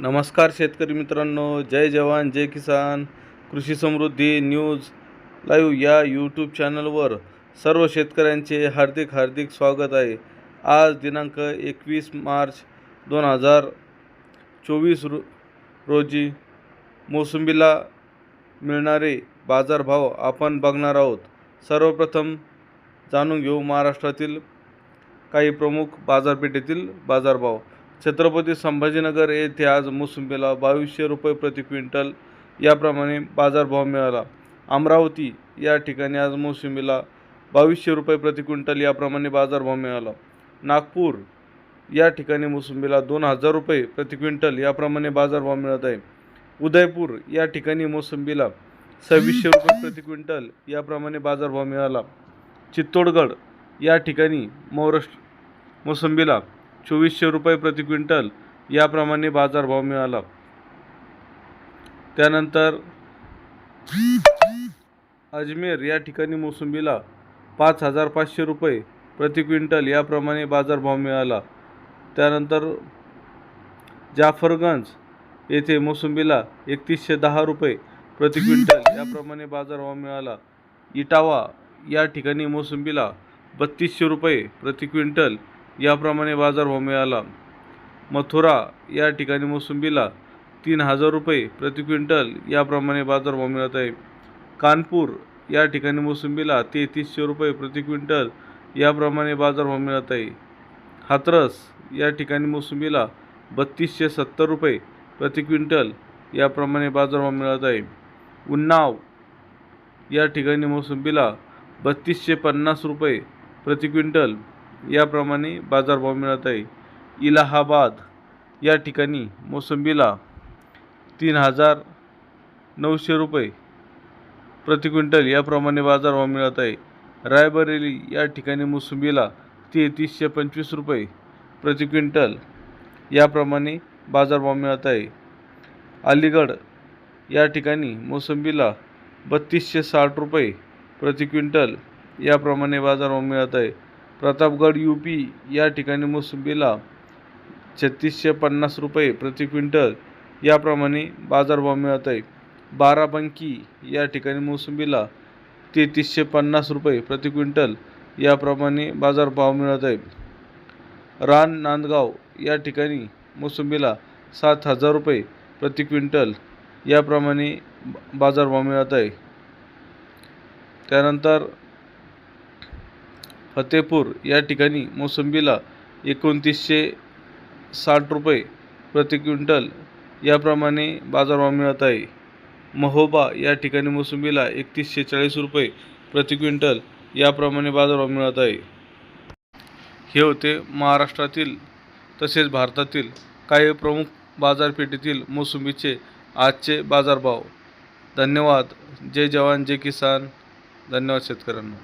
नमस्कार शेतकरी मित्रांनो जय जवान जय किसान. कृषी समृद्धी न्यूज लाईव्ह या यूट्यूब चॅनलवर सर्व शेतकऱ्यांचे हार्दिक हार्दिक स्वागत आहे. आज दिनांक एकवीस मार्च दोन हजार चोवीस रो रोजी मोसंबीला मिळणारे बाजारभाव आपण बघणार आहोत. सर्वप्रथम जाणून घेऊ महाराष्ट्रातील काही प्रमुख बाजारपेठेतील बाजारभाव. छत्रपती संभाजीनगर येथे आज मोसंबीला बावीसशे रुपये प्रति क्विंटल याप्रमाणे बाजारभाव मिळाला. अमरावती या ठिकाणी आज मोसंबीला बावीसशे रुपये प्रति क्विंटल याप्रमाणे बाजारभाव मिळाला. नागपूर या ठिकाणी मोसंबीला दोन हजार रुपये प्रति क्विंटल याप्रमाणे बाजारभाव मिळत आहे. उदयपूर या ठिकाणी मोसंबीला सव्वीसशे रुपये प्रति क्विंटल याप्रमाणे बाजारभाव मिळाला. चित्तोडगड या ठिकाणी महाराष्ट्र मोसंबीला चोवीसशे रुपये प्रति क्विंटल याप्रमाणे बाजारभाव मिळाला. त्यानंतर अजमेर या ठिकाणी मोसंबीला पाच हजार पाचशे रुपये प्रति क्विंटल याप्रमाणे बाजारभाव मिळाला. त्यानंतर जाफरगंज येथे मोसंबीला एकतीसशे दहा रुपये प्रति क्विंटल याप्रमाणे बाजारभाव मिळाला. इटावा या ठिकाणी मोसंबीला बत्तीसशे रुपये प्रति क्विंटल याप्रमाणे बाजारभाव मिळाला. मथुरा या ठिकाणी मोसंबीला तीन हजार रुपये प्रति क्विंटल याप्रमाणे बाजारभाव मिळत आहे. कानपूर या ठिकाणी मोसंबीला तेहतीसशे रुपये प्रति क्विंटल याप्रमाणे बाजारभाव मिळत आहे. हातरस या ठिकाणी मोसंबीला बत्तीसशे सत्तर रुपये प्रति क्विंटल याप्रमाणे बाजारभाव मिळत आहे. उन्नाव या ठिकाणी मोसंबीला बत्तीसशे पन्नास रुपये प्रति क्विंटल याप्रमाणे बाजारभाव मिळत आहे. इलाहाबाद या ठिकाणी मोसंबीला तीन हजार नऊशे रुपये प्रति क्विंटल याप्रमाणे बाजारभाव मिळत आहे. रायबरेली या ठिकाणी मोसंबीला तेहतीसशे पंचवीस रुपये प्रति क्विंटल याप्रमाणे बाजारभाव मिळत आहे. अलीगड या ठिकाणी मोसंबीला बत्तीसशे साठ रुपये प्रति क्विंटल याप्रमाणे बाजारभाव मिळत आहे. प्रतापगड यू पी या ठिकाणी मोसंबीला छत्तीसशे पन्नास रुपये प्रति क्विंटल याप्रमाणे बाजारभाव मिळत आहे बाराबंकी या ठिकाणी मोसंबीला तेहतीसशे पन्नास रुपये प्रति क्विंटल याप्रमाणे बाजारभाव मिळत आहे रान नांदगाव या ठिकाणी मोसंबीला सात हजार रुपये प्रति क्विंटल याप्रमाणे बाजारभाव मिळत आहे त्यानंतर फतेपूर या ठिकाणी मोसंबीला एकोणतीसशे साठ रुपये प्रति क्विंटल याप्रमाणे बाजारभाव मिळत आहे. महोबा या ठिकाणी मोसंबीला एकतीसशे चाळीस रुपये प्रति क्विंटल याप्रमाणे बाजारभाव मिळत आहे. हे होते महाराष्ट्रातील तसेच भारतातील काही प्रमुख बाजारपेठेतील मोसंबीचे आजचे बाजारभाव. धन्यवाद. जय जवान जय किसान. धन्यवाद शेतकऱ्यांना.